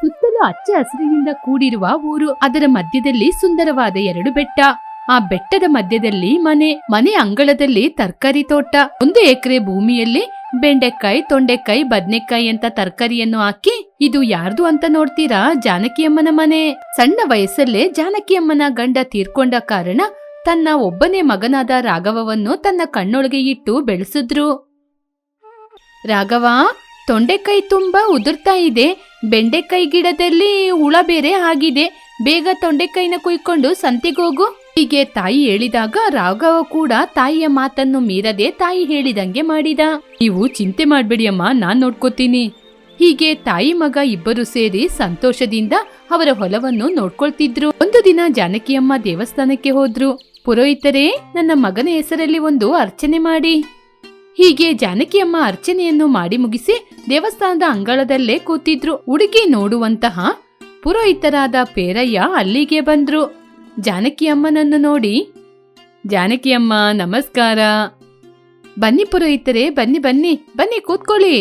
ಸುತ್ತಲೂ ಹಚ್ಚ ಹಸಿರಿನಿಂದ ಕೂಡಿರುವ ಊರು. ಅದರ ಮಧ್ಯದಲ್ಲಿ ಸುಂದರವಾದ ಎರಡು ಬೆಟ್ಟ. ಆ ಬೆಟ್ಟದ ಮಧ್ಯದಲ್ಲಿ ಮನೆ. ಮನೆ ಅಂಗಳದಲ್ಲಿ ತರಕಾರಿ ತೋಟ. ಒಂದು ಎಕರೆ ಭೂಮಿಯಲ್ಲಿ ಬೆಂಡೆಕಾಯಿ, ತೊಂಡೆಕಾಯಿ, ಬದ್ನೆಕಾಯಿ ಅಂತ ತರಕಾರಿಯನ್ನು ಹಾಕಿ ಇದು ಯಾರ್ದು ಅಂತ ನೋಡ್ತೀರಾ? ಜಾನಕಿಯಮ್ಮನ ಮನೆ. ಸಣ್ಣ ವಯಸ್ಸಲ್ಲೇ ಜಾನಕಿಯಮ್ಮನ ಗಂಡ ತೀರ್ಕೊಂಡ ಕಾರಣ ತನ್ನ ಒಬ್ಬನೇ ಮಗನಾದ ರಾಘವವನ್ನು ತನ್ನ ಕಣ್ಣೊಳಗೆ ಇಟ್ಟು ಬೆಳೆಸಿದ್ರು. ರಾಘವ, ತೊಂಡೆಕಾಯಿ ತುಂಬಾ ಉದುರ್ತಾ ಇದೆ. ಬೆಂಡೆಕಾಯಿ ಗಿಡದಲ್ಲಿ ಹುಳ ಬೇರೆ ಆಗಿದೆ. ಬೇಗ ತೊಂಡೆಕಾಯಿನ ಕುಯ್ಕೊಂಡು ಸಂತೆಗೋಗು ಹೀಗೆ ತಾಯಿ ಹೇಳಿದಾಗ ರಾಘವ ಕೂಡ ತಾಯಿಯ ಮಾತನ್ನು ಮೀರದೆ ತಾಯಿ ಹೇಳಿದಂಗೆ ಮಾಡಿದ. ನೀವು ಚಿಂತೆ ಮಾಡಬೇಡಿ ಅಮ್ಮ, ನಾನ್ ನೋಡ್ಕೋತೀನಿ. ಹೀಗೆ ತಾಯಿ ಮಗ ಇಬ್ಬರು ಸೇರಿ ಸಂತೋಷದಿಂದ ಅವರ ಹೊಲವನ್ನು ನೋಡ್ಕೊಳ್ತಿದ್ರು. ಒಂದು ದಿನ ಜಾನಕಿಯಮ್ಮ ದೇವಸ್ಥಾನಕ್ಕೆ ಹೋದ್ರು. ಪುರೋಹಿತರೇ, ನನ್ನ ಮಗನ ಹೆಸರಲ್ಲಿ ಒಂದು ಅರ್ಚನೆ ಮಾಡಿ. ಹೀಗೆ ಜಾನಕಿಯಮ್ಮ ಅರ್ಚನೆಯನ್ನು ಮಾಡಿ ಮುಗಿಸಿ ದೇವಸ್ಥಾನದ ಅಂಗಳದಲ್ಲೇ ಕೂತಿದ್ರು. ಹುಡುಗಿ ನೋಡುವಂತಹ ಪುರೋಹಿತರಾದ ಪೇರಯ್ಯ ಅಲ್ಲಿಗೆ ಬಂದ್ರು. ಜಾನಕಿಯಮ್ಮನನ್ನು ನೋಡಿ, ಜಾನಕಿಯಮ್ಮ, ನಮಸ್ಕಾರ. ಬನ್ನಿ ಪುರೋಹಿತರೇ, ಬನ್ನಿ ಬನ್ನಿ ಬನ್ನಿ, ಕೂತ್ಕೊಳ್ಳಿ.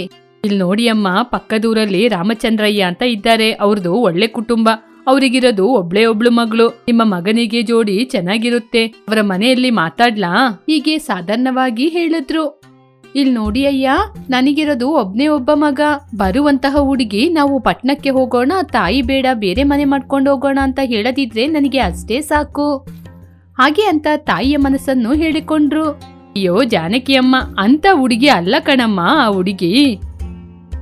ಇಲ್ಲಿ ನೋಡಿ ಅಮ್ಮ ಪಕ್ಕದೂರಲ್ಲಿ ರಾಮಚಂದ್ರಯ್ಯ ಅಂತ ಇದ್ದಾರೆ. ಅವ್ರದ್ದು ಒಳ್ಳೆ ಕುಟುಂಬ. ಅವರಿಗಿರೋದು ಒಬ್ಳೆ ಒಬ್ಳು ಮಗಳು. ನಿಮ್ಮ ಮಗನಿಗೆ ಜೋಡಿ ಚೆನ್ನಾಗಿರುತ್ತೆ. ಅವರ ಮನೆಯಲ್ಲಿ ಮಾತಾಡ್ಲಾ? ಹೀಗೆ ಸಾಧಾರಣವಾಗಿ ಹೇಳಿದ್ರು. ಇಲ್ ನೋಡಿ ಅಯ್ಯ, ನನಗಿರೋದು ಒಬ್ನೇ ಒಬ್ಬ ಮಗ. ಬರುವಂತಹ ಹುಡುಗಿ ನಾವು ಪಟ್ಟಣಕ್ಕೆ ಹೋಗೋಣ, ತಾಯಿ ಬೇಡ, ಬೇರೆ ಮನೆ ಮಾಡ್ಕೊಂಡು ಹೋಗೋಣ ಅಂತ ಹೇಳದಿದ್ರೆ ನನಗೆ ಅಷ್ಟೇ ಸಾಕು. ಹಾಗೆ ಅಂತ ತಾಯಿಯ ಮನಸ್ಸನ್ನು ಹೇಳಿಕೊಂಡ್ರು. ಅಯ್ಯೋ ಜಾನಕಿಯಮ್ಮ ಅಂತ ಹುಡುಗಿ ಅಲ್ಲ ಕಣಮ್ಮ, ಆ ಹುಡುಗಿ.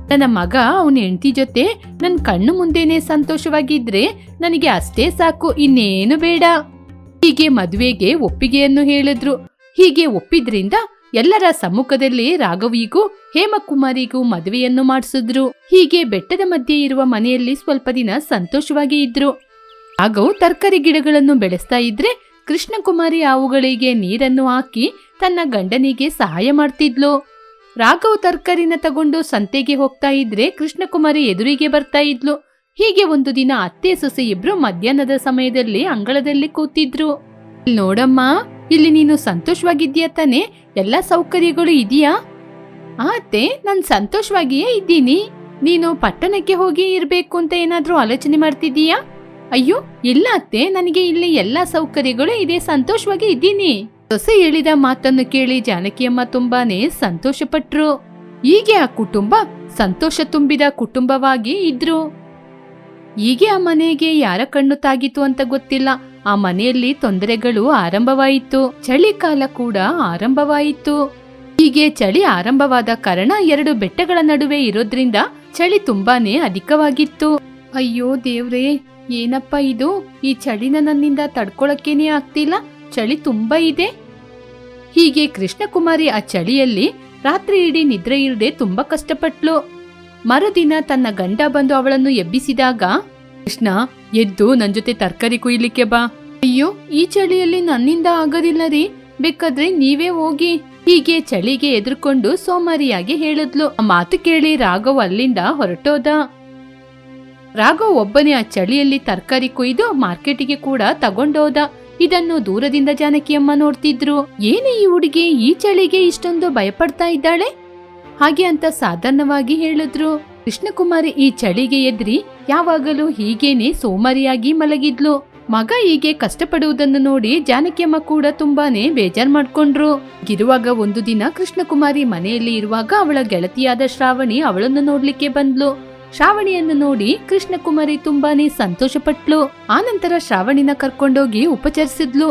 ನನ್ನ ಮಗ, ಅವನ ಹೆಂಡತಿ ಜೊತೆ ನನ್ನ ಕಣ್ಣು ಮುಂದೆನೆ ಸಂತೋಷವಾಗಿದ್ರೆ ನನಗೆ ಅಷ್ಟೇ ಸಾಕು, ಇನ್ನೇನು ಬೇಡ. ಹೀಗೆ ಮದುವೆಗೆ ಒಪ್ಪಿಗೆಯನ್ನು ಹೇಳಿದ್ರು. ಹೀಗೆ ಒಪ್ಪಿದ್ರಿಂದ ಎಲ್ಲರ ಸಮ್ಮುಖದಲ್ಲಿ ರಾಘವಿಗೂ, ಹೇಮಕುಮಾರಿಗೂ ಮದುವೆಯನ್ನು ಮಾಡಿಸಿದ್ರು. ಹೀಗೆ ಬೆಟ್ಟದ ಮಧ್ಯೆ ಇರುವ ಮನೆಯಲ್ಲಿ ಸ್ವಲ್ಪ ದಿನ ಸಂತೋಷವಾಗಿ ಇದ್ರು. ರಾಘವ್ ತರಕಾರಿ ಗಿಡಗಳನ್ನು ಬೆಳೆಸ್ತಾ ಇದ್ರೆ ಕೃಷ್ಣಕುಮಾರಿ ಅವುಗಳಿಗೆ ನೀರನ್ನು ಹಾಕಿ ತನ್ನ ಗಂಡನಿಗೆ ಸಹಾಯ ಮಾಡ್ತಿದ್ಲು. ರಾಘವ್ ತರಕಾರಿನ ತಗೊಂಡು ಸಂತೆಗೆ ಹೋಗ್ತಾ ಇದ್ರೆ ಕೃಷ್ಣಕುಮಾರಿ ಎದುರಿಗೆ ಬರ್ತಾ ಇದ್ಲು. ಹೀಗೆ ಒಂದು ದಿನ ಅತ್ತೆ ಸೊಸೆ ಇಬ್ರು ಮಧ್ಯಾಹ್ನದ ಸಮಯದಲ್ಲಿ ಅಂಗಳದಲ್ಲಿ ಕೂತಿದ್ರು. ನೋಡಮ್ಮ ಇಲ್ಲಿ ನೀನು ಸಂತೋಷವಾಗಿದ್ಯಾ ತಾನೆ? ಎಲ್ಲ ಸೌಕರ್ಯಗಳು ಇದೆಯಾ? ಆತೆ ನಾನು ನಾನ್ ಸಂತೋಷವಾಗಿಯೇ ಇದ್ದೀನಿ. ನೀನು ಪಟ್ಟಣಕ್ಕೆ ಹೋಗಿ ಇರಬೇಕು ಅಂತ ಏನಾದರೂ ಆಲೋಚನೆ ಮಾಡ್ತಿದ್ದೀಯಾ? ಅಯ್ಯೋ, ಇಲ್ಲ ಅತ್ತೆ, ನನಗೆ ಇಲ್ಲಿ ಎಲ್ಲಾ ಸೌಕರ್ಯಗಳು ಇದೆ, ಸಂತೋಷವಾಗಿ ಇದ್ದೀನಿ. ಸೊಸೆ ಹೇಳಿದ ಮಾತನ್ನು ಕೇಳಿ ಜಾನಕಿಯಮ್ಮ ತುಂಬಾನೇ ಸಂತೋಷಪಟ್ರು. ಹೀಗೆ ಆ ಕುಟುಂಬ ಸಂತೋಷ ತುಂಬಿದ ಕುಟುಂಬವಾಗಿ ಇದ್ರು. ಹೀಗೆ ಆ ಮನೆಗೆ ಯಾರ ಕಣ್ಣು ತಾಗಿತು ಅಂತ ಗೊತ್ತಿಲ್ಲ. ಆ ಮನೆಯಲ್ಲಿ ತೊಂದರೆಗಳು ಆರಂಭವಾಯಿತು. ಚಳಿಕಾಲ ಕೂಡ ಆರಂಭವಾಯಿತು. ಹೀಗೆ ಚಳಿ ಆರಂಭವಾದ ಕಾರಣ ಎರಡು ಬೆಟ್ಟಗಳ ನಡುವೆ ಇರೋದ್ರಿಂದ ಚಳಿ ತುಂಬಾನೇ ಅಧಿಕವಾಗಿತ್ತು. ಅಯ್ಯೋ ದೇವ್ರೇ, ಏನಪ್ಪ ಇದು? ಈ ಚಳಿನ ನನ್ನಿಂದ ತಡ್ಕೊಳಕ್ಕೇನೆ ಆಗ್ತಿಲ್ಲ? ಚಳಿ ತುಂಬಾ ಇದೆ. ಹೀಗೆ ಕೃಷ್ಣಕುಮಾರಿ ಆ ಚಳಿಯಲ್ಲಿ ರಾತ್ರಿ ಇಡೀ ನಿದ್ರೆ ಇಲ್ಲದೆ ತುಂಬಾ ಕಷ್ಟಪಟ್ಲು. ಮರುದಿನ ತನ್ನ ಗಂಡ ಬಂದು ಅವಳನ್ನು ಎಬ್ಬಿಸಿದಾಗ, ಕೃಷ್ಣ, ಎದ್ದು ನನ್ ಜೊತೆ ತರಕಾರಿ ಕುಯ್ಲಿಕ್ಕೆ ಬಾ. ಅಯ್ಯೋ, ಈ ಚಳಿಯಲ್ಲಿ ನನ್ನಿಂದ ಆಗೋದಿಲ್ಲ ರೀ ಬೇಕಾದ್ರೆ ನೀವೇ ಹೋಗಿ. ಹೀಗೆ ಚಳಿಗೆ ಎದುರುಕೊಂಡು ಸೋಮಾರಿಯಾಗಿ ಹೇಳಿದ್ಲು. ಆ ಮಾತು ಕೇಳಿ ರಾಘವ್ ಅಲ್ಲಿಂದ ಹೊರಟೋದ. ರಾಘವ್ ಒಬ್ಬನೇ ಆ ಚಳಿಯಲ್ಲಿ ತರಕಾರಿ ಕುಯ್ದು ಮಾರ್ಕೆಟಿಗೆ ಕೂಡ ತಗೊಂಡೋದ. ಇದನ್ನು ದೂರದಿಂದ ಜಾನಕಿಯಮ್ಮ ನೋಡ್ತಿದ್ರು. ಏನೇ ಈ ಹುಡುಗಿ ಈ ಚಳಿಗೆ ಇಷ್ಟೊಂದು ಭಯಪಡ್ತಾ ಇದ್ದಾಳೆ? ಹಾಗೆ ಅಂತ ಸಾಧಾರಣವಾಗಿ ಹೇಳಿದ್ರು. ಕೃಷ್ಣಕುಮಾರಿ ಈ ಚಳಿಗೆ ಎದ್ರಿ ಯಾವಾಗಲೂ ಹೀಗೇನೆ ಸೋಮಾರಿಯಾಗಿ ಮಲಗಿದ್ಲು. ಮಗ ಹೀಗೆ ಕಷ್ಟಪಡುವುದನ್ನು ನೋಡಿ ಜಾನಕಿಯಮ್ಮ ಕೂಡ ತುಂಬಾನೇ ಬೇಜಾರ್ ಮಾಡ್ಕೊಂಡ್ರು. ಗಿರುವಾಗ ಒಂದು ದಿನ ಕೃಷ್ಣಕುಮಾರಿ ಮನೆಯಲ್ಲಿ ಇರುವಾಗ ಅವಳ ಗೆಳತಿಯಾದ ಶ್ರಾವಣಿ ಅವಳನ್ನು ನೋಡ್ಲಿಕ್ಕೆ ಬಂದ್ಲು. ಶ್ರಾವಣಿಯನ್ನು ನೋಡಿ ಕೃಷ್ಣಕುಮಾರಿ ತುಂಬಾನೇ ಸಂತೋಷಪಟ್ಲು. ಆನಂತರ ಶ್ರಾವಣಿನ ಕರ್ಕೊಂಡೋಗಿ ಉಪಚರಿಸಿದ್ಲು.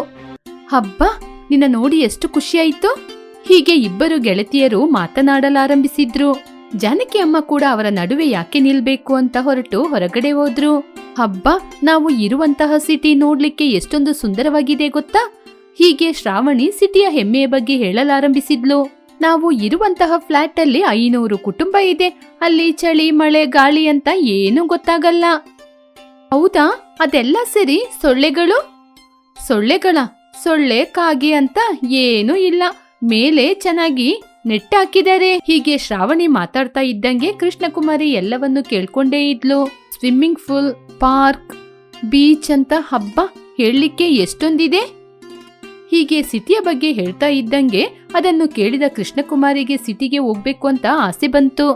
ಹಬ್ಬ, ನಿನ್ನ ನೋಡಿ ಎಷ್ಟು ಖುಷಿಯಾಯ್ತು ಹೀಗೆ ಇಬ್ಬರು ಗೆಳತಿಯರು ಮಾತನಾಡಲಾರಂಭಿಸಿದ್ರು. ಜಾನಕಿ ಅಮ್ಮ ಕೂಡ ಅವರ ನಡುವೆ ಯಾಕೆ ನಿಲ್ಬೇಕು ಅಂತ ಹೊರಟು ಹೊರಗಡೆ ಹೋದ್ರು. ಹಬ್ಬ, ನಾವು ಇರುವಂತಹ ಸಿಟಿ ನೋಡ್ಲಿಕ್ಕೆ ಎಷ್ಟೊಂದು ಸುಂದರವಾಗಿದೆ ಗೊತ್ತಾ? ಹೀಗೆ ಶ್ರಾವಣಿ ಸಿಟಿಯ ಹೆಮ್ಮೆಯ ಬಗ್ಗೆ ಹೇಳಲಾರಂಭಿಸಿದ್ಲು. ನಾವು ಇರುವಂತಹ ಫ್ಲಾಟ್ ಅಲ್ಲಿ ಐನೂರು ಕುಟುಂಬ ಇದೆ. ಅಲ್ಲಿ ಚಳಿ, ಮಳೆ, ಗಾಳಿ ಅಂತ ಏನೂ ಗೊತ್ತಾಗಲ್ಲ. ಹೌದಾ? ಅದೆಲ್ಲ ಸರಿ? ಸೊಳ್ಳೆಗಳು? ಸೊಳ್ಳೆಗಳ? ಸೊಳ್ಳೆ, ಕಾಗೆ ಅಂತ ಏನೂ ಇಲ್ಲ. ಮೇಲೆ ಚೆನ್ನಾಗಿ ನೆಟ್ಟಾಕಿದ್ದಾರೆ ಹೀಗೆ ಶ್ರಾವಣಿ ಮಾತಾಡ್ತಾ ಇದ್ದಂಗೆ ಕೃಷ್ಣಕುಮಾರಿ ಎಲ್ಲವನ್ನು ಕೇಳ್ಕೊಂಡೇ ಇದ್ಲು. ಸ್ವಿಮ್ಮಿಂಗ್ ಫೂಲ್ ಪಾರ್ಕ್ ಬೀಚ್ ಅಂತ ಹಬ್ಬ ಹೇಳಲಿಕ್ಕೆ ಎಷ್ಟೊಂದಿದೆ? ಹೀಗೆ ಸಿಟಿಯ ಬಗ್ಗೆ ಹೇಳ್ತಾ ಇದ್ದಂಗೆ ಅದನ್ನು ಕೇಳಿದ ಕೃಷ್ಣಕುಮಾರಿಗೆ ಸಿಟಿಗೆ ಹೋಗ್ಬೇಕು ಅಂತ ಆಸೆ ಬಂತು.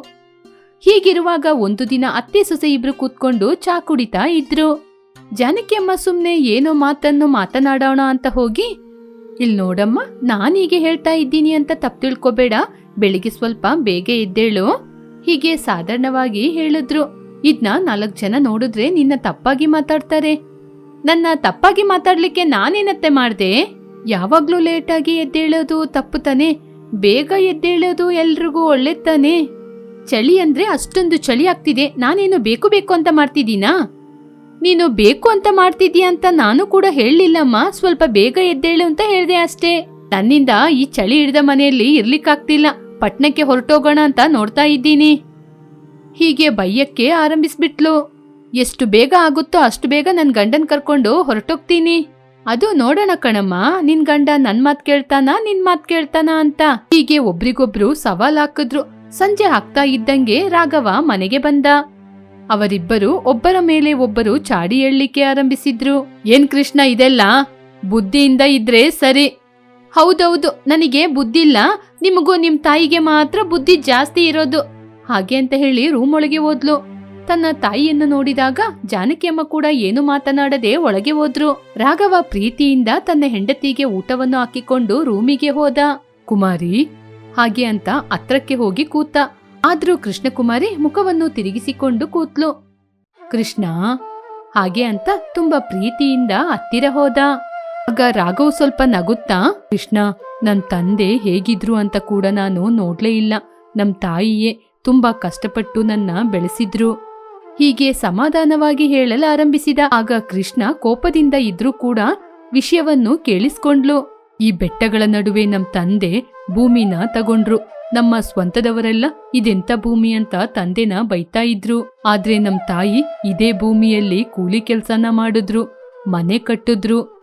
ಹೀಗಿರುವಾಗ ಒಂದು ದಿನ ಅತ್ತೆ ಸೊಸೆ ಇಬ್ರು ಕೂತ್ಕೊಂಡು ಚಾ ಕುಡಿತಾ ಇದ್ರು. ಜಾನಕಿಯಮ್ಮ ಸುಮ್ನೆ ಏನೋ ಮಾತನ್ನು ಮಾತನಾಡೋಣ ಅಂತ ಹೋಗಿ ಇಲ್ ನೋಡಮ್ಮ ನಾನೀಗೆ ಹೇಳ್ತಾ ಇದ್ದೀನಿ ಅಂತ ತಪ್ಪು ತಿಳ್ಕೊಬೇಡ. ಬೆಳಿಗ್ಗೆ ಸ್ವಲ್ಪ ಬೇಗ ಎದ್ದೇಳು. ಹೀಗೆ ಸಾಧಾರಣವಾಗಿ ಹೇಳಿದ್ರು. ಇದ್ನ ನಾಲ್ಕು ಜನ ನೋಡಿದ್ರೆ ನಿನ್ನ ತಪ್ಪಾಗಿ ಮಾತಾಡ್ತಾರೆ. ನನ್ನ ತಪ್ಪಾಗಿ ಮಾತಾಡ್ಲಿಕ್ಕೆ ನಾನೇನತ್ತೆ ಮಾಡ್ದೆ? ಯಾವಾಗ್ಲೂ ಲೇಟಾಗಿ ಎದ್ದೇಳೋದು ತಪ್ಪು ತಾನೆ? ಬೇಗ ಎದ್ದೇಳೋದು ಎಲ್ರಿಗೂ ಒಳ್ಳೆ ತಾನೆ? ಚಳಿ ಅಂದ್ರೆ ಅಷ್ಟೊಂದು ಚಳಿ ಆಗ್ತಿದೆ. ನಾನೇನು ಬೇಕು ಬೇಕು ಅಂತ ಮಾಡ್ತಿದ್ದೀನಾ? ನೀನು ಬೇಕು ಅಂತ ಮಾಡ್ತಿದ್ದೀಯ ಅಂತ ನಾನು ಕೂಡ ಹೇಳಲಿಲ್ಲಮ್ಮ. ಸ್ವಲ್ಪ ಬೇಗ ಎದ್ದೇಳು ಅಂತ ಹೇಳಿದೆ ಅಷ್ಟೇ. ನನ್ನಿಂದ ಈ ಚಳಿ ಹಿಡಿದ ಮನೆಯಲ್ಲಿ ಇರ್ಲಿಕ್ಕಾಗ್ತಿಲ್ಲ. ಪಟ್ನಕ್ಕೆ ಹೊರಟೋಗೋಣ ಅಂತ ನೋಡ್ತಾ ಇದ್ದೀನಿ. ಹೀಗೆ ಬೈಯಕ್ಕೆ ಆರಂಭಿಸ್ಬಿಟ್ಲು. ಎಷ್ಟು ಬೇಗ ಆಗುತ್ತೋ ಅಷ್ಟು ಬೇಗ ನನ್ನ ಗಂಡನ್ ಕರ್ಕೊಂಡು ಹೊರಟೋಗ್ತೀನಿ. ಅದು ನೋಡೋಣ ಕಣಮ್ಮ. ನಿನ್ ಗಂಡ ನನ್ ಮಾತ್ ಕೇಳ್ತಾನ, ನಿನ್ ಮಾತ್ ಕೇಳ್ತಾನ ಅಂತ. ಹೀಗೆ ಒಬ್ರಿಗೊಬ್ರು ಸವಾಲ್ ಹಾಕಿದ್ರು. ಸಂಜೆ ಆಗ್ತಾ ಇದ್ದಂಗೆ ರಾಘವ ಮನೆಗೆ ಬಂದ. ಅವರಿಬ್ಬರು ಒಬ್ಬರ ಮೇಲೆ ಒಬ್ಬರು ಚಾಡಿ ಹೇಳಲಿಕ್ಕೆ ಆರಂಭಿಸಿದ್ರು. ಏನ್ ಕೃಷ್ಣ ಇದೆಲ್ಲ? ಬುದ್ಧಿಯಿಂದ ಇದ್ರೆ ಸರಿ. ಹೌದೌದು, ನನಗೆ ಬುದ್ಧಿಲ್ಲ. ನಿಮಗೂ ನಿಮ್ ತಾಯಿಗೆ ಮಾತ್ರ ಬುದ್ಧಿ ಜಾಸ್ತಿ ಇರೋದು. ಹಾಗೆ ಅಂತ ಹೇಳಿ ರೂಮ್ ಒಳಗೆ ಹೋದ್ಲು. ತನ್ನ ತಾಯಿಯನ್ನು ನೋಡಿದಾಗ ಜಾನಕಿಯಮ್ಮ ಕೂಡ ಏನು ಮಾತನಾಡದೆ ಒಳಗೆ ಹೋದ್ರು. ರಾಘವ ಪ್ರೀತಿಯಿಂದ ತನ್ನ ಹೆಂಡತಿಗೆ ಊಟವನ್ನು ಹಾಕಿಕೊಂಡು ರೂಮಿಗೆ ಹೋದ. ಕುಮಾರಿ, ಹಾಗೆ ಅಂತ ಹತ್ರಕ್ಕೆ ಹೋಗಿ ಕೂತ. ಆದ್ರೂ ಕೃಷ್ಣಕುಮಾರಿ ಮುಖವನ್ನು ತಿರುಗಿಸಿಕೊಂಡು ಕೂತ್ಲು. ಕೃಷ್ಣ, ಹಾಗೆ ಅಂತ ತುಂಬಾ ಪ್ರೀತಿಯಿಂದ ಹತ್ತಿರ ಹೋದ. ಆಗ ರಾಘವ್ ಸ್ವಲ್ಪ ನಗುತ್ತಾ, ಕೃಷ್ಣ, ನನ್ ತಂದೆ ಹೇಗಿದ್ರು ಅಂತ ಕೂಡ ನಾನು ನೋಡ್ಲೇ ಇಲ್ಲ. ನಮ್ ತಾಯಿಯೇ ತುಂಬಾ ಕಷ್ಟಪಟ್ಟು ನನ್ನ ಬೆಳೆಸಿದ್ರು. ಹೀಗೆ ಸಮಾಧಾನವಾಗಿ ಹೇಳಲಾರಂಭಿಸಿದ ಆಗ ಕೃಷ್ಣ ಕೋಪದಿಂದ ಇದ್ರೂ ಕೂಡ ವಿಷಯವನ್ನು ಕೇಳಿಸ್ಕೊಂಡ್ಲು. ಈ ಬೆಟ್ಟಗಳ ನಡುವೆ ನಮ್ ತಂದೆ ಭೂಮಿನ ತಗೊಂಡ್ರು. ನಮ್ಮ ಸ್ವಂತದವರೆಲ್ಲ ಇದೆಂತ ಭೂಮಿ ಅಂತ ತಂದೆನ ಬೈತಾ ಇದ್ರು. ಆದ್ರೆ ನಮ್ ತಾಯಿ ಇದೇ ಭೂಮಿಯಲ್ಲಿ ಕೂಲಿ ಕೆಲ್ಸನ ಮಾಡಿದ್ರು, ಮನೆ ಕಟ್ಟಿದ್ರು.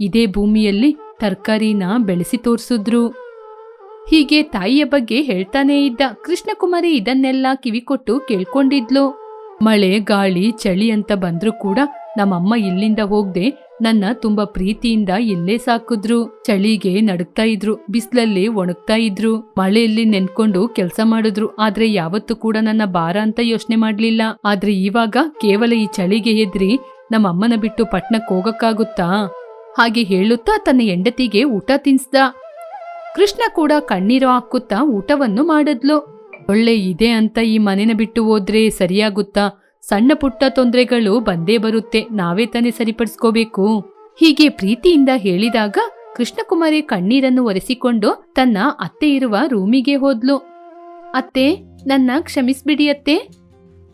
ಇದೇ ಭೂಮಿಯಲ್ಲಿ ತರಕಾರಿನ ಬೆಳೆಸಿ ತೋರಿಸಿದ್ರು. ಹೀಗೆ ತಾಯಿಯ ಬಗ್ಗೆ ಹೇಳ್ತಾನೇ ಇದ್ದ. ಕೃಷ್ಣಕುಮಾರಿ ಇದನ್ನೆಲ್ಲ ಕಿವಿಕೊಟ್ಟು ಕೇಳ್ಕೊಂಡಿದ್ಲು. ಮಳೆ, ಗಾಳಿ, ಚಳಿ ಅಂತ ಬಂದ್ರೂ ಕೂಡ ನಮ್ಮಮ್ಮ ಇಲ್ಲಿಂದ ಹೋಗ್ದೆ ನನ್ನ ತುಂಬಾ ಪ್ರೀತಿಯಿಂದ ಎಲ್ಲೇ ಸಾಕಿದ್ರು, ಚಳಿಗೆ ನಡುಗ್ತಾ ಇದ್ರು, ಬಿಸ್ಲಲ್ಲಿ ಒಣಗ್ತಾ ಇದ್ರು, ಮಳೆಯಲ್ಲಿ ನೆನ್ಕೊಂಡು ಕೆಲಸ ಮಾಡಿದ್ರು, ಆದ್ರೆ ಯಾವತ್ತು ಕೂಡ ನನ್ನ ಭಾರ ಅಂತ ಯೋಚನೆ ಮಾಡ್ಲಿಲ್ಲ. ಆದ್ರೆ ಇವಾಗ ಕೇವಲ ಈ ಚಳಿಗೆ ಹೆದ್ರಿ ನಮ್ಮಮ್ಮನ ಬಿಟ್ಟು ಪಟ್ನಕ್ ಹೋಗಕ್ಕಾಗುತ್ತಾ? ಹಾಗೆ ಹೇಳುತ್ತಾ ತನ್ನ ಹೆಂಡತಿಗೆ ಊಟ ತಿನ್ಸ್ದ. ಕೃಷ್ಣ ಕೂಡ ಕಣ್ಣೀರು ಹಾಕುತ್ತಾ ಊಟವನ್ನು ಮಾಡಿದ್ಲು. ಒಳ್ಳೆ ಇದೆ ಅಂತ ಈ ಮನೇನ ಬಿಟ್ಟು ಹೋದ್ರೆ ಸರಿಯಾಗುತ್ತಾ? ಸಣ್ಣ ಪುಟ್ಟ ತೊಂದರೆಗಳು ಬಂದೇ ಬರುತ್ತೆ. ನಾವೇ ತಾನೇ ಸರಿಪಡಿಸ್ಕೋಬೇಕು. ಹೀಗೆ ಪ್ರೀತಿಯಿಂದ ಹೇಳಿದಾಗ ಕೃಷ್ಣಕುಮಾರಿ ಕಣ್ಣೀರನ್ನು ಒರೆಸಿಕೊಂಡು ತನ್ನ ಅತ್ತೆ ಇರುವ ರೂಮಿಗೆ ಹೋದ್ಲು. ಅತ್ತೆ, ನನ್ನ ಕ್ಷಮಿಸ್ಬಿಡಿ ಅತ್ತೆ.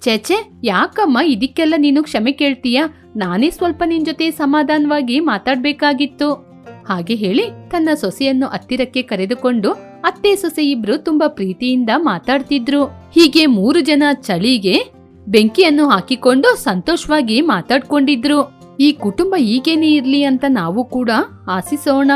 ಚೇಚೆ ಯಾಕಮ್ಮ ಇದಕ್ಕೆಲ್ಲ ನೀನು ಕ್ಷಮೆ ಕೇಳ್ತೀಯ? ನಾನೇ ಸ್ವಲ್ಪ ನಿನ್ ಜೊತೆ ಸಮಾಧಾನವಾಗಿ ಮಾತಾಡ್ಬೇಕಾಗಿತ್ತು. ಹಾಗೆ ಹೇಳಿ ತನ್ನ ಸೊಸೆಯನ್ನು ಹತ್ತಿರಕ್ಕೆ ಕರೆದುಕೊಂಡು ಅತ್ತೆ ಸೊಸೆ ಇಬ್ರು ತುಂಬಾ ಪ್ರೀತಿಯಿಂದ ಮಾತಾಡ್ತಿದ್ರು. ಹೀಗೆ ಮೂರು ಜನ ಚಳಿಗೆ ಬೆಂಕಿಯನ್ನು ಹಾಕಿಕೊಂಡು ಸಂತೋಷವಾಗಿ ಮಾತಾಡ್ಕೊಂಡಿದ್ರು. ಈ ಕುಟುಂಬ ಹೀಗೇನೇ ಇರ್ಲಿ ಅಂತ ನಾವು ಕೂಡ ಆಶಿಸೋಣ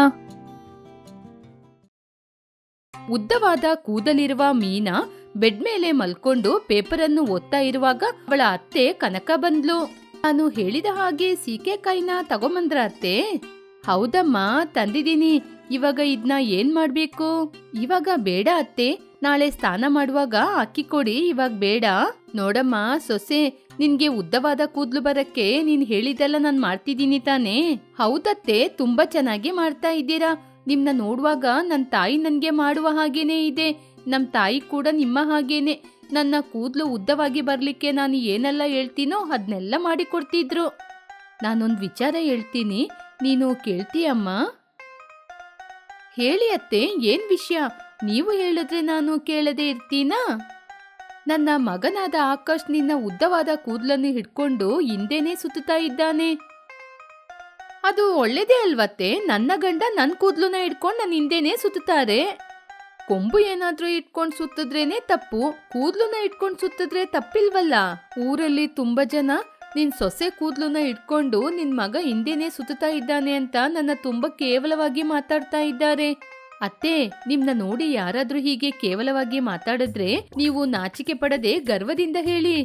ಉದ್ದವಾದ ಕೂದಲಿರುವ ಮೀನಾ ಬೆಡ್ ಮೇಲೆ ಮಲ್ಕೊಂಡು ಪೇಪರನ್ನು ಓದ್ತಾ ಇರುವಾಗ ಅವಳ ಅತ್ತೆ ಕನಕ ಬಂದ್ಲು. ನಾನು ಹೇಳಿದ ಹಾಗೆ ಸೀಕೆಕಾಯಿನ ತಗೊಂಬಂದ್ರ ಅತ್ತೆ? ಹೌದಮ್ಮ, ತಂದಿದ್ದೀನಿ. ಇವಾಗ ಇದನ್ನ ಏನ್ ಮಾಡ್ಬೇಕು? ಇವಾಗ ಬೇಡ ಅತ್ತೆ. ನಾಳೆ ಸ್ನಾನ ಮಾಡುವಾಗ ಅಕ್ಕಿ ಕೊಡಿ, ಇವಾಗ ಬೇಡ. ನೋಡಮ್ಮ, ಸೊಸೆ, ನಿನ್ಗೆ ಉದ್ದವಾದ ಕೂದ್ಲು ಬರಕ್ಕೆ ನೀನ್ ಹೇಳಿದೆಲ್ಲ ನಾನ್ ಮಾಡ್ತಿದ್ದೀನಿ ತಾನೇ. ಹೌದತ್ತೆ, ತುಂಬಾ ಚೆನ್ನಾಗಿ ಮಾಡ್ತಾ ಇದ್ದೀರಾ. ನಿಮ್ನ ನೋಡುವಾಗ ನನ್ ತಾಯಿ ನನ್ಗೆ ಮಾಡುವ ಹಾಗೇನೇ ಇದೆ. ನಮ್ ತಾಯಿ ಕೂಡ ನಿಮ್ಮ ಹಾಗೇನೆ. ನನ್ನ ಕೂದ್ಲು ಉದ್ದವಾಗಿ ಬರ್ಲಿಕ್ಕೆ ನಾನು ಏನೆಲ್ಲ ಹೇಳ್ತೀನೋ ಅದನ್ನೆಲ್ಲ ಮಾಡಿಕೊಡ್ತಿದ್ರು. ನಾನೊಂದ್ ವಿಚಾರ ಹೇಳ್ತೀನಿ. ನೀನು ಕೇಳ್ತೀಯಮ್ಮ? ಹೇಳಿ ಅತ್ತೆ, ಏನ್ ವಿಷಯ? ನೀವು ಹೇಳಿದ್ರೆ ನಾನು ಕೇಳದೆ ಇರ್ತೀನಾ? ನನ್ನ ಮಗನಾದ ಆಕಾಶ್ ನಿನ್ನ ಉದ್ದವಾದ ಕೂದಲನ್ನು ಹಿಡ್ಕೊಂಡು ಹಿಂದೆನೇ ಸುತ್ತುತ್ತಾ ಇದ್ದಾನೆ. ಅದು ಒಳ್ಳೇದೇ ಅಲ್ವತ್ತೆ? ನನ್ನ ಗಂಡ ನನ್ನ ಕೂದಲನ್ನ ಹಿಡ್ಕೊಂಡು ನನ್ನ ಹಿಂದೆನೇ ಸುತ್ತುತ್ತಾರೆ. ಕೊಂಬು ಏನಾದರೂ ಇಟ್ಕೊಂಡು ಸುತ್ತಿದ್ರೇನೆ ತಪ್ಪು. ಕೂದಲನ್ನ ಇಟ್ಕೊಂಡು ಸುತ್ತಿದ್ರೆ ತಪ್ಪಿಲ್ವಲ್ಲ? ಊರಲ್ಲಿ ತುಂಬಾ ಜನ ನಿನ್ ಸೊಸೆ ಕೂದಲನ್ನ ಇಟ್ಕೊಂಡು ನಿನ್ ಮಗ ಹಿಂದೆನೇ ಸುತ್ತುತ್ತಾ ಇದ್ದಾನೆ ಅಂತ ನನ್ನ ತುಂಬಾ ಕೇವಲವಾಗಿ ಮಾತಾಡ್ತಾ ಇದ್ದಾರೆ. ಅತ್ತೆ, ನಿಮ್ನ ನೋಡಿ ಯಾರಾದ್ರೂ ಹೀಗೆ ಕೇವಲವಾಗಿ ಮಾತಾಡಿದ್ರೆ ನೀವು ನಾಚಿಕೆ ಪಡದೆ ಗರ್ವದಿಂದ ಹೇಳಿ.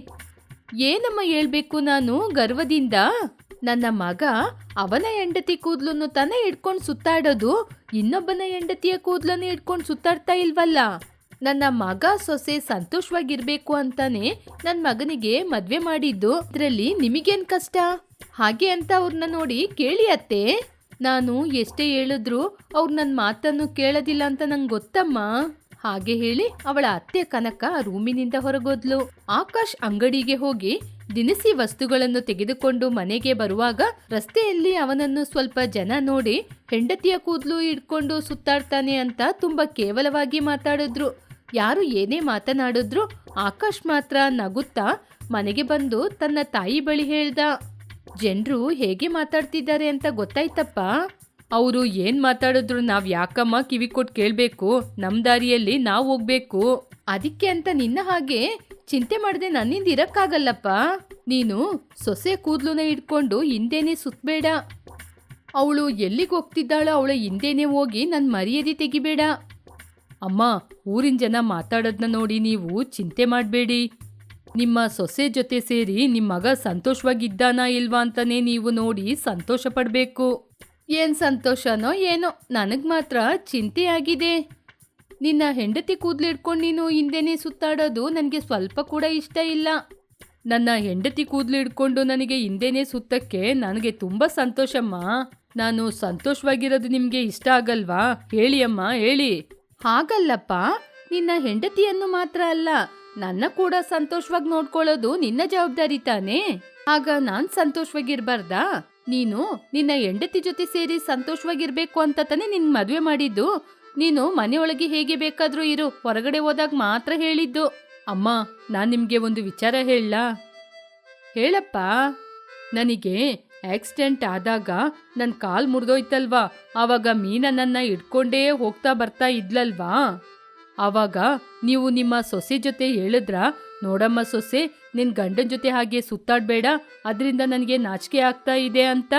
ಏನಮ್ಮ ಹೇಳ್ಬೇಕು ನಾನು ಗರ್ವದಿಂದ? ನನ್ನ ಮಗ ಅವನ ಹೆಂಡತಿ ಕೂದ್ಲನ್ನು ತಾನೇ ಇಟ್ಕೊಂಡು ಸುತ್ತಾಡೋದು, ಇನ್ನೊಬ್ಬನ ಹೆಂಡತಿಯ ಕೂದ್ಲನ್ನು ಇಟ್ಕೊಂಡು ಸುತ್ತಾಡ್ತಾ ಇಲ್ವಲ್ಲ? ನನ್ನ ಮಗ ಸೊಸೆ ಸಂತೋಷವಾಗಿರ್ಬೇಕು ಅಂತಾನೆ ನನ್ನ ಮಗನಿಗೆ ಮದ್ವೆ ಮಾಡಿದ್ದು, ಇದರಲ್ಲಿ ನಿಮಗೇನ್ ಕಷ್ಟ? ಹಾಗೆ ಅಂತ ಅವ್ರನ್ನ ನೋಡಿ ಕೇಳಿ ಅತ್ತೆ. ನಾನು ಎಷ್ಟೇ ಹೇಳಿದ್ರೂ ಅವ್ರು ನನ್ನ ಮಾತನ್ನು ಕೇಳೋದಿಲ್ಲ ಅಂತ ನಂಗೆ ಗೊತ್ತಮ್ಮ. ಹಾಗೆ ಹೇಳಿ ಅವಳ ಅತ್ತೆ ಕನಕ ರೂಮಿನಿಂದ ಹೊರಗೋದ್ಲು. ಆಕಾಶ್ ಅಂಗಡಿಗೆ ಹೋಗಿ ದಿನಸಿ ವಸ್ತುಗಳನ್ನು ತೆಗೆದುಕೊಂಡು ಮನೆಗೆ ಬರುವಾಗ ರಸ್ತೆಯಲ್ಲಿ ಅವನನ್ನು ಸ್ವಲ್ಪ ಜನ ನೋಡಿ ಹೆಂಡತಿಯ ಕೂದಲು ಇಟ್ಕೊಂಡು ಸುತ್ತಾಡ್ತಾನೆ ಅಂತ ತುಂಬಾ ಕೇವಲವಾಗಿ ಮಾತಾಡಿದ್ರು. ಯಾರು ಏನೇ ಮಾತನಾಡಿದ್ರು ಆಕಾಶ್ ಮಾತ್ರ ನಗುತ್ತಾ ಮನೆಗೆ ಬಂದು ತನ್ನ ತಾಯಿ ಬಳಿ ಹೇಳ್ದ. ಜನರು ಹೇಗೆ ಮಾತಾಡ್ತಿದ್ದಾರೆ ಅಂತ ಗೊತ್ತಾಯ್ತಪ್ಪ. ಅವರು ಏನ್ ಮಾತಾಡಿದ್ರು ನಾವ್ ಯಾಕಮ್ಮ ಕಿವಿ ಕೊಟ್ಟು ಕೇಳ್ಬೇಕು, ನಮ್ ದಾರಿಯಲ್ಲಿ ನಾವು ಹೋಗ್ಬೇಕು. ಅದಕ್ಕೆ ಅಂತ ನಿನ್ನ ಹಾಗೆ ಚಿಂತೆ ಮಾಡದೆ ನನ್ನಿಂದ ಇರಕ್ಕಾಗಲ್ಲಪ್ಪ. ನೀನು ಸೊಸೆ ಕೂದ್ಲುನ ಇಟ್ಕೊಂಡು ಹಿಂದೇನೆ ಸುತ್ತಬೇಡ ಅವಳು ಎಲ್ಲಿಗೆ ಹೋಗ್ತಿದ್ದಾಳೋ ಅವಳ ಹಿಂದೇನೆ ಹೋಗಿ ನನ್ನ ಮರ್ಯಾದೆ ತೆಗಿಬೇಡ. ಅಮ್ಮ, ಊರಿನ ಜನ ಮಾತಾಡೋದನ್ನ ನೋಡಿ ನೀವು ಚಿಂತೆ ಮಾಡಬೇಡಿ. ನಿಮ್ಮ ಸೊಸೆ ಜೊತೆ ಸೇರಿ ನಿಮ್ಮ ಮಗ ಸಂತೋಷವಾಗಿದ್ದಾನ ಇಲ್ವಾ ಅಂತಾನೆ ನೀವು ನೋಡಿ ಸಂತೋಷ ಪಡಬೇಕು. ಏನ್ ಸಂತೋಷನೋ ಏನೋ, ನನಗೆ ಮಾತ್ರ ಚಿಂತೆಯಾಗಿದೆ ನಿನ್ನ ಹೆಂಡತಿ ಕೂದಲಿಡ್ಕೊಂಡು ನೀನು ಹಿಂದೆನೇ ಸುತ್ತಾಡೋದು ನನಗೆ ಸ್ವಲ್ಪ ಕೂಡ ಇಷ್ಟ ಇಲ್ಲ. ನನ್ನ ಹೆಂಡತಿ ಕೂದಲು ಹಿಡ್ಕೊಂಡು ನನಗೆ ಹಿಂದೆನೇ ಸುತ್ತಕ್ಕೆ ನನಗೆ ತುಂಬ ಸಂತೋಷಮ್ಮ. ನಾನು ಸಂತೋಷವಾಗಿರೋದು ನಿಮಗೆ ಇಷ್ಟ ಆಗಲ್ವಾ? ಹೇಳಿ ಅಮ್ಮ, ಹೇಳಿ. ಹಾಗಲ್ಲಪ್ಪ, ನಿನ್ನ ಹೆಂಡತಿಯನ್ನು ಮಾತ್ರ ಅಲ್ಲ ನನ್ನ ಕೂಡ ಸಂತೋಷವಾಗಿ ನೋಡ್ಕೊಳ್ಳೋದು ನಿನ್ನ ಜವಾಬ್ದಾರಿ ತಾನೇ? ಆಗ ನಾನ್ ಸಂತೋಷವಾಗಿರ್ಬಾರ್ದಾ? ನೀನು ನಿನ್ನ ಹೆಂಡತಿ ಜೊತೆ ಸೇರಿ ಸಂತೋಷವಾಗಿರ್ಬೇಕು ಅಂತ ತಾನೇ ನಿನ್ ಮದ್ವೆ ಮಾಡಿದ್ದು. ನೀನು ಮನೆಯೊಳಗೆ ಹೇಗೆ ಬೇಕಾದ್ರೂ ಇರು, ಹೊರಗಡೆ ಹೋದಾಗ ಮಾತ್ರ ಹೇಳಿದ್ದು. ಅಮ್ಮ, ನಾನ್ ನಿಮ್ಗೆ ಒಂದು ವಿಚಾರ ಹೇಳ ಹೇಳಪ್ಪ. ನನಗೆ ಆಕ್ಸಿಡೆಂಟ್ ಆದಾಗ ನನ್ನ ಕಾಲ್ ಮುರಿದೋಯ್ತಲ್ವಾ? ಆವಾಗ ಮೀನ ನನ್ನ ಇಟ್ಕೊಂಡೇ ಹೋಗ್ತಾ ಬರ್ತಾ ಇದ್ಲಲ್ವಾ? ಆವಾಗ ನೀವು ನಿಮ್ಮ ಸೊಸೆ ಜೊತೆ ಹೇಳಿದ್ರ, ನೋಡಮ್ಮ ಸೊಸೆ, ನಿನ್ ಗಂಡನ ಜೊತೆ ಹಾಗೆ ಸುತ್ತಾಡ್ಬೇಡ, ಅದರಿಂದ ನನಗೆ ನಾಚಿಕೆ ಆಗ್ತಾ ಇದೆ ಅಂತ?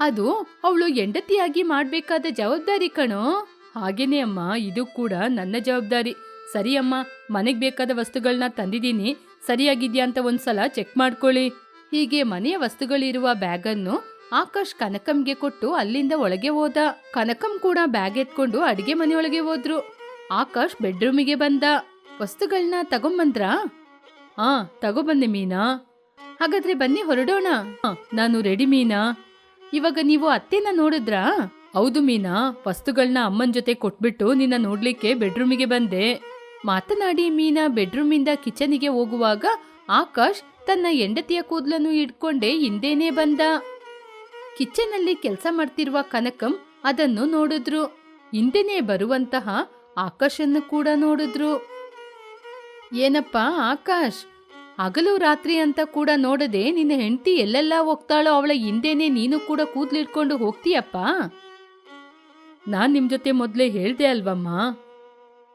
ಅದು ಅವಳು ಹೆಂಡತಿಯಾಗಿ ಮಾಡ್ಬೇಕಾದ ಜವಾಬ್ದಾರಿ ಕಣೋ. ಹಾಗೇನೆ ಅಮ್ಮ, ಇದು ಕೂಡ ನನ್ನ ಜವಾಬ್ದಾರಿ. ಸರಿ ಅಮ್ಮ, ಮನೆಗೆ ಬೇಕಾದ ವಸ್ತುಗಳನ್ನ ತಂದಿದ್ದೀನಿ. ಸರಿಯಾಗಿದ್ಯಾ ಅಂತ ಒಂದ್ಸಲ ಚೆಕ್ ಮಾಡ್ಕೊಳ್ಳಿ. ಹೀಗೆ ಮನೆಯ ವಸ್ತುಗಳಿರುವ ಬ್ಯಾಗನ್ನು ಆಕಾಶ್ ಕನಕಂಗೆ ಕೊಟ್ಟು ಅಲ್ಲಿಂದ ಒಳಗೆ ಹೋದ. ಕನಕಂ ಕೂಡ ಬ್ಯಾಗ್ ಎತ್ಕೊಂಡು ಅಡಿಗೆ ಮನೆಯೊಳಗೆ ಹೋದ್ರು. ಆಕಾಶ್ ಬೆಡ್ರೂಮಿಗೆ ಬಂದ. ವಸ್ತುಗಳನ್ನ ತಗೊಂಬಂದ್ರ? ಆ, ತಗೊಬಂದೆ ಮೀನಾ. ಹಾಗಾದ್ರೆ ಬನ್ನಿ ಹೊರಡೋಣ. ನಾನು ರೆಡಿ ಮೀನಾ. ಇವಾಗ ನೀವು ಅತ್ತೆನ ನೋಡಿದ್ರಾ? ಹೌದು ಮೀನಾ ವಸ್ತುಗಳನ್ನ ಅಮ್ಮನ ಜೊತೆ ಕೊಟ್ಬಿಟ್ಟು ನಿನ್ನ ನೋಡ್ಲಿಕ್ಕೆ ಬೆಡ್ರೂಮಿಗೆ ಬಂದೆ. ಮಾತನಾಡಿ ಮೀನಾ, ಬೆಡ್ರೂಮಿಂದ ಕಿಚನಿಗೆ ಹೋಗುವಾಗ ಆಕಾಶ್ ತನ್ನ ಹೆಂಡತಿಯ ಕೂದಲನ್ನು ಇಟ್ಕೊಂಡೆ ಹಿಂದೇನೆ ಬಂದ. ಕಿಚನಲ್ಲಿ ಕೆಲಸ ಮಾಡ್ತಿರುವ ಕನಕಂ ಅದನ್ನು ನೋಡಿದ್ರು. ಹಿಂದೆನೇ ಬರುವಂತಹ ಆಕಾಶನ್ನು ಕೂಡ ನೋಡಿದ್ರು. ಏನಪ್ಪ ಆಕಾಶ್? ಹಗಲು ರಾತ್ರಿ ಅಂತ ಕೂಡ ನೋಡದೆ ನಿನ್ನ ಹೆಂಡತಿ ಎಲ್ಲೆಲ್ಲ ಹೋಗ್ತಾಳೋ ಅವಳ ಹಿಂದೆನೆ ನೀನು ಕೂಡ ಕೂದ್ಲಿಟ್ಕೊಂಡು ಹೋಗ್ತೀಯಪ್ಪ? ನಾನು ನಿಮ್ಮ ಜೊತೆ ಮೊದಲೇ ಹೇಳ್ದೆ ಅಲ್ವಮ್ಮ.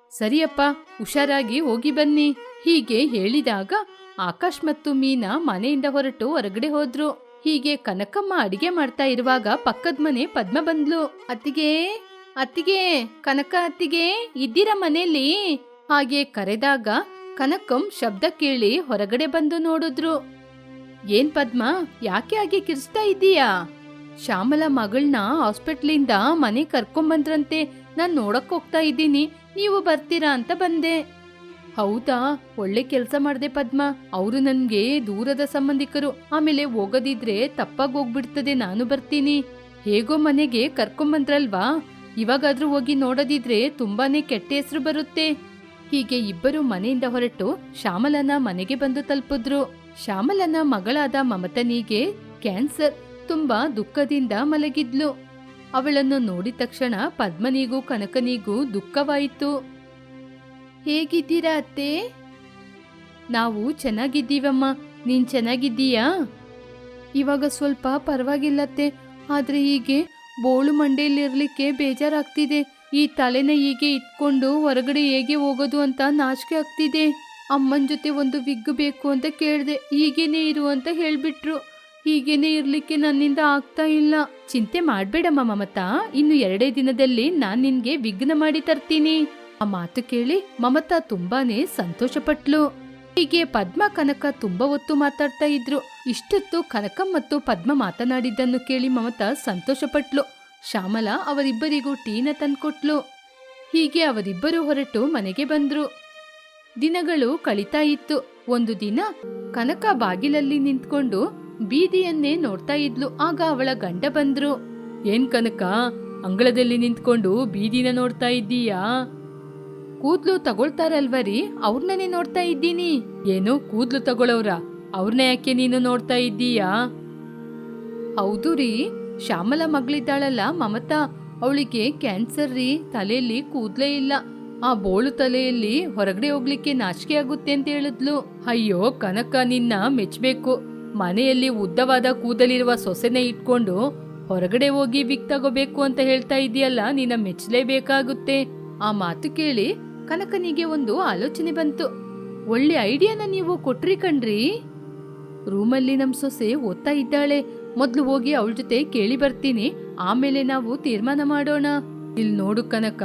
ಸರಿಯಪ್ಪ, ಹುಷಾರಾಗಿ ಹೋಗಿ ಬನ್ನಿ. ಹೀಗೆ ಹೇಳಿದಾಗ ಆಕಾಶ್ ಮತ್ತು ಮೀನಾ ಮನೆಯಿಂದ ಹೊರಟು ಹೊರಗಡೆ ಹೋದ್ರು. ಹೀಗೆ ಕನಕಮ್ಮ ಅಡಿಗೆ ಮಾಡ್ತಾ ಇರುವಾಗ ಪಕ್ಕದ ಮನೆ ಪದ್ಮ ಬಂದ್ಲು. ಅತ್ತಿಗೆ? ಅತ್ತಿಗೆ, ಕನಕ ಅತ್ತಿಗೆ ಇದ್ದೀರಾ ಮನೆಯಲ್ಲಿ? ಹಾಗೆ ಕರೆದಾಗ ಕನಕಂ ಶಬ್ದ ಕೇಳಿ ಹೊರಗಡೆ ಬಂದು ನೋಡಿದ್ರು. ಏನ್ ಪದ್ಮ, ಯಾಕೆ ಹಾಗೆ ಕಿರಿಸ್ತಾ ಇದ್ದೀಯಾ? ಶ್ಯಾಮಲ ಮಗಳನ್ನ ಹಾಸ್ಪಿಟ್ಲಿಂದ ಮನೆ ಕರ್ಕೊಂಬಂದ್ರಂತೆ, ನಾನು ನೋಡಕ್ ಹೋಗ್ತಾ ಇದ್ದೀನಿ, ನೀವು ಬರ್ತೀರಾ ಅಂತ ಬಂದೆ. ಹೌದಾ, ಒಳ್ಳೆ ಕೆಲಸ ಮಾಡ್ದೆ ಪದ್ಮ, ಅವರು ನನ್ಗೆ ದೂರದ ಸಂಬಂಧಿಕರು, ಆಮೇಲೆ ಹೋಗದಿದ್ರೆ ತಪ್ಪಾಗಿ ಹೋಗ್ಬಿಡ್ತದೆ, ನಾನು ಬರ್ತೀನಿ. ಹೇಗೋ ಮನೆಗೆ ಕರ್ಕೊಂಬಂದ್ರಲ್ವಾ? ಇವಾಗಾದ್ರೂ ಹೋಗಿ ನೋಡೋದಿದ್ರೆ ತುಂಬಾನೇ ಕೆಟ್ಟ ಹೆಸರು ಬರುತ್ತೆ. ಹೀಗೆ ಇಬ್ಬರು ಮನೆಯಿಂದ ಹೊರಟು ಶ್ಯಾಮಲನ ಮನೆಗೆ ಬಂದು ತಲುಪಿದ್ರು. ಶ್ಯಾಮಲನ ಮಗಳಾದ ಮಮತನಿಗೆ ಕ್ಯಾನ್ಸರ್, ತುಂಬಾ ದುಃಖದಿಂದ ಮಲಗಿದ್ಲು. ಅವಳನ್ನು ನೋಡಿದ ತಕ್ಷಣ ಪದ್ಮನಿಗೂ ಕನಕನಿಗೂ ದುಃಖವಾಯಿತು. ಹೇಗಿದ್ದೀರಾ ಅತ್ತೆ? ನಾವು ಚೆನ್ನಾಗಿದ್ದೀವಮ್ಮ. ನೀನ್ ಚೆನ್ನಾಗಿದ್ದೀಯಾ? ಇವಾಗ ಸ್ವಲ್ಪ ಪರವಾಗಿಲ್ಲತ್ತೆ ಆದ್ರೆ ಹೀಗೆ ಬೋಳು ಮಂಡೆಯಲ್ಲಿರಲಿಕ್ಕೆ ಬೇಜಾರಾಗ್ತಿದೆ. ಈ ತಲೆನ ಹೀಗೆ ಇಟ್ಕೊಂಡು ಹೊರಗಡೆ ಹೇಗೆ ಹೋಗೋದು ಅಂತ ನಾಚಿಕೆ ಆಗ್ತಿದೆ. ಅಮ್ಮನ ಜೊತೆ ಒಂದು ವಿಗ್ ಬೇಕು ಅಂತ ಕೇಳಿದೆ, ಹೀಗೇನೆ ಇರು ಅಂತ ಹೇಳ್ಬಿಟ್ರು. ಹೀಗೇನೆ ಇರ್ಲಿಕ್ಕೆ ನನ್ನಿಂದ ಆಗ್ತಾ ಇಲ್ಲ. ಚಿಂತೆ ಮಾಡಬೇಡಮ್ಮ ಮಮತಾ, ಇನ್ನು ಎರಡೇ ದಿನದಲ್ಲಿ ನಾನ್ ನಿನಗೆ ವಿಘ್ನ ಮಾಡಿ ತರ್ತೀನಿ. ಆ ಮಾತು ಕೇಳಿ ಮಮತಾ ತುಂಬಾನೇ ಸಂತೋಷಪಟ್ಲು. ಹೀಗೆ ಪದ್ಮ ಕನಕ ತುಂಬಾ ಹೊತ್ತು ಮಾತಾಡ್ತಾ ಇದ್ರು. ಇಷ್ಟೊತ್ತು ಕನಕ ಮತ್ತು ಪದ್ಮ ಮಾತನಾಡಿದ್ದನ್ನು ಕೇಳಿ ಮಮತಾ ಸಂತೋಷಪಟ್ಲು. ಶ್ಯಾಮಲಾ ಅವರಿಬ್ಬರಿಗೂ ಟೀನ ತಂದ್ಕೊಟ್ಲು. ಹೀಗೆ ಅವರಿಬ್ಬರು ಹೊರಟು ಮನೆಗೆ ಬಂದ್ರು. ದಿನಗಳು ಕಳೀತಾ ಇತ್ತು. ಒಂದು ದಿನ ಕನಕ ಬಾಗಿಲಲ್ಲಿ ನಿಂತ್ಕೊಂಡು ಬೀದಿಯನ್ನೇ ನೋಡ್ತಾ ಇದ್ಲು. ಆಗ ಅವಳ ಗಂಡ ಬಂದ್ರು. ಏನ್ ಕನಕ? ಅಂಗಳದಲ್ಲಿ ನಿಂತ್ಕೊಂಡು ಬೀದಿನ ನೋಡ್ತಾ ಇದ್ದೀಯಾ? ಕೂದ್ಲು ತಗೊಳ್ತಾರಲ್ವರಿ? ಅವ್ರನ್ನೇ ನೋಡ್ತಾ ಇದ್ದೀನಿ. ಏನು ಕೂದ್ಲು ತಗೊಳವ್ರ. ಅವ್ರನ್ನ ಯಾಕೆ ನೀನು ನೋಡ್ತಾ ಇದ್ದೀಯಾ? ಹೌದು ರೀ. ಶ್ಯಾಮಲ ಮಗಳಿದ್ದಾಳಲ್ಲ ಮಮತಾ. ಅವಳಿಗೆ ಕ್ಯಾನ್ಸರ್ ರೀ. ತಲೆಯಲ್ಲಿ ಕೂದ್ಲೇ ಇಲ್ಲ. ಆ ಬೋಳು ತಲೆಯಲ್ಲಿ ಹೊರಗಡೆ ಹೋಗ್ಲಿಕ್ಕೆ ನಾಚಿಕೆ ಆಗುತ್ತೆ ಅಂತ ಹೇಳಿದ್ಲು. ಅಯ್ಯೋ ಕನಕ, ನಿನ್ನ ಮೆಚ್ಚಬೇಕು ಮನೆಯಲ್ಲಿ ಉದ್ದವಾದ ಕೂದಲಿರುವ ಸೊಸೆನೇ ಇಟ್ಕೊಂಡು ಹೊರಗಡೆ ಹೋಗಿ ವಿಗ್ ತಗೋಬೇಕು ಅಂತ ಹೇಳ್ತಾ ಇದೆಯಲ್ಲ, ನಿನ್ನ ಮೆಚ್ಚಲೇಬೇಕಾಗುತ್ತೆ ಆ ಮಾತು ಕೇಳಿ ಕನಕನಿಗೆ ಒಂದು ಆಲೋಚನೆ ಬಂತು. ಒಳ್ಳೆ ಐಡಿಯಾನ ನೀವು ಕೊಟ್ರಿ ಕಣ್ರಿ. ರೂಮಲ್ಲಿ ನಮ್ ಸೊಸೆ ಓದ್ತಾ ಇದ್ದಾಳೆ. ಮೊದ್ಲು ಹೋಗಿ ಅವಳ ಜೊತೆ ಕೇಳಿ ಬರ್ತೀನಿ. ಆಮೇಲೆ ನಾವು ತೀರ್ಮಾನ ಮಾಡೋಣ. ಇಲ್ ನೋಡು ಕನಕ,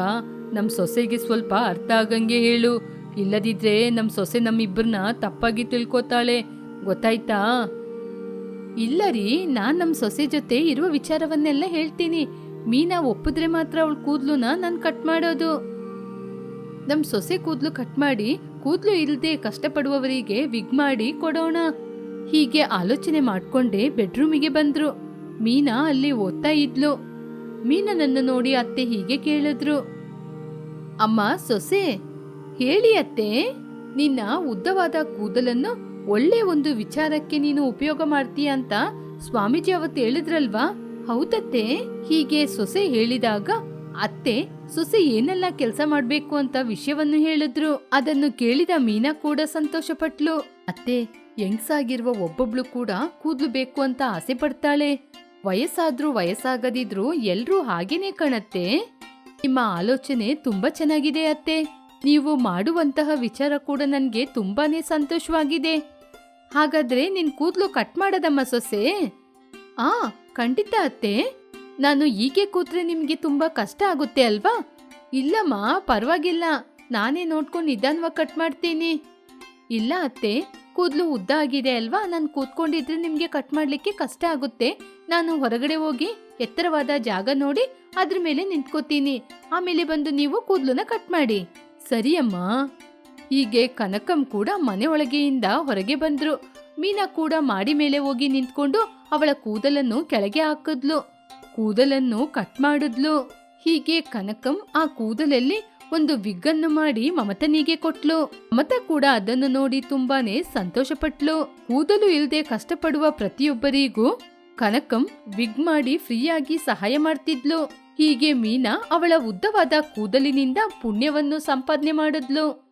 ನಮ್ ಸೊಸೆಗೆ ಸ್ವಲ್ಪ ಅರ್ಥ ಆಗಂಗೆ ಹೇಳು. ಇಲ್ಲದಿದ್ರೆ ನಮ್ ಸೊಸೆ ನಮ್ಮಿಬ್ಬರನ್ನ ತಪ್ಪಾಗಿ ತಿಳ್ಕೊತಾಳೆ. ಗೊತ್ತಾಯ್ತಾ? ಇಲ್ಲ ರೀ, ನಾನ್ ನಮ್ ಸೊಸೆ ಜೊತೆ ಇರುವ ವಿಚಾರವನ್ನೆಲ್ಲ ಹೇಳ್ತೀನಿ. ಮೀನಾ ಒಪ್ಪಿದ್ರೆ ಮಾತ್ರ ಅವಳ ಕೂದ್ಲುನ ನಾನ್ ಕಟ್ ಮಾಡೋದು. ನಮ್ ಸೊಸೆ ಕೂದ್ಲು ಕಟ್ ಮಾಡಿ ಕೂದ್ಲು ಇಲ್ದೆ ಕಷ್ಟಪಡುವವರಿಗೆ ವಿಗ್ ಮಾಡಿ ಕೊಡೋಣ. ಹೀಗೆ ಆಲೋಚನೆ ಮಾಡ್ಕೊಂಡೆ ಬೆಡ್ರೂಮಿಗೆ ಬಂದ್ರು. ಮೀನಾ ಅಲ್ಲಿ ಓದ್ತಾ ಇದ್ಲು. ಮೀನನನ್ನು ನೋಡಿ ಅತ್ತೆ ಹೀಗೆ ಕೇಳಿದ್ರು. ಅಮ್ಮ, ಸೊಸೆ, ಹೇಳಿ ಅತ್ತೆ, ನಿನ್ನ ಉದ್ದವಾದ ಕೂದಲನ್ನು ಒಳ್ಳೆ ಒಂದು ವಿಚಾರಕ್ಕೆ ನೀನು ಉಪಯೋಗ ಮಾಡ್ತೀಯ ಅಂತ ಸ್ವಾಮೀಜಿ ಅವತ್ತು ಹೇಳಿದ್ರಲ್ವಾ? ಹೌದತ್ತೆ? ಹೀಗೆ ಸೊಸೆ ಹೇಳಿದಾಗ ಅತ್ತೆ ಸೊಸೆ ಏನೆಲ್ಲ ಕೆಲಸ ಮಾಡ್ಬೇಕು ಅಂತ ವಿಷಯವನ್ನು ಹೇಳಿದ್ರು, ಅದನ್ನು ಕೇಳಿದ ಮೀನಾ ಕೂಡ ಸಂತೋಷಪಟ್ಲು. ಅತ್ತೆ, ಯಂಗ್ಸಾಗಿರುವ ಒಬ್ಬೊಬ್ಳು ಕೂಡ ಕೂದ್ಲು ಬೇಕು ಅಂತ ಆಸೆ ಪಡ್ತಾಳೆ. ವಯಸ್ಸಾದ್ರೂ ವಯಸ್ಸಾಗದಿದ್ರು ಎಲ್ರೂ ಹಾಗೇನೆ ಕಾಣತ್ತೆ. ನಿಮ್ಮ ಆಲೋಚನೆ ತುಂಬಾ ಚೆನ್ನಾಗಿದೆ ಅತ್ತೆ. ನೀವು ಮಾಡುವಂತಹ ವಿಚಾರ ಕೂಡ ನನಗೆ ತುಂಬಾನೇ ಸಂತೋಷವಾಗಿದೆ. ಹಾಗಾದ್ರೆ ನಿನ್ ಕೂದ್ಲು ಕಟ್ ಮಾಡದಮ್ಮ ಸೊಸೆ? ಆ, ಖಂಡಿತ ಅತ್ತೆ. ನಾನು ಹೀಗೆ ಕೂತ್ರೆ ನಿಮಗೆ ತುಂಬಾ ಕಷ್ಟ ಆಗುತ್ತೆ ಅಲ್ವಾ? ಇಲ್ಲಮ್ಮ, ಪರವಾಗಿಲ್ಲ. ನಾನೇ ನೋಡ್ಕೊಂಡು ನಿಧಾನವಾಗಿ ಕಟ್ ಮಾಡ್ತೀನಿ. ಇಲ್ಲ ಅತ್ತೆ, ಕೂದಲು ಉದ್ದ ಆಗಿದೆ ಅಲ್ವಾ? ನಾನು ಕೂತ್ಕೊಂಡಿದ್ರೆ ನಿಮಗೆ ಕಟ್ ಮಾಡ್ಲಿಕ್ಕೆ ಕಷ್ಟ ಆಗುತ್ತೆ. ನಾನು ಹೊರಗಡೆ ಹೋಗಿ ಎತ್ತರವಾದ ಜಾಗ ನೋಡಿ, ಅದ್ರ ಮೇಲೆ ನಿಂತ್ಕೋತೀನಿ. ಆಮೇಲೆ ಬಂದು ನೀವು ಕೂದಲನ್ನ ಕಟ್ ಮಾಡಿ. ಸರಿಯಮ್ಮ. ಹೀಗೆ ಕನಕಂ ಕೂಡ ಮನೆ ಒಳಗೆಯಿಂದ ಹೊರಗೆ ಬಂದ್ರು. ಮೀನಾ ಕೂಡ ಮಾಡಿ ಮೇಲೆ ಹೋಗಿ ನಿಂತ್ಕೊಂಡು ಅವಳ ಕೂದಲನ್ನು ಕೆಳಗೆ ಹಾಕಿದ್ಲು. ಕೂದಲನ್ನು ಕಟ್ ಮಾಡಿದ್ಲು. ಹೀಗೆ ಕನಕಂ ಆ ಕೂದಲಲ್ಲಿ ಒಂದು ವಿಗ್ಗನ್ನು ಮಾಡಿ ಮಮತನಿಗೆ ಕೊಟ್ಲು. ಮಮತ ಕೂಡ ಅದನ್ನು ನೋಡಿ ತುಂಬಾನೇ ಸಂತೋಷಪಟ್ಲು. ಕೂದಲು ಇಲ್ಲದೆ ಕಷ್ಟಪಡುವ ಪ್ರತಿಯೊಬ್ಬರಿಗೂ ಕನಕಂ ವಿಗ್ ಮಾಡಿ ಫ್ರೀಯಾಗಿ ಸಹಾಯ ಮಾಡ್ತಿದ್ಲು. ಹೀಗೆ ಮೀನಾ ಅವಳ ಉದ್ದವಾದ ಕೂದಲಿನಿಂದ ಪುಣ್ಯವನ್ನು ಸಂಪಾದನೆ ಮಾಡಿದ್ಲು.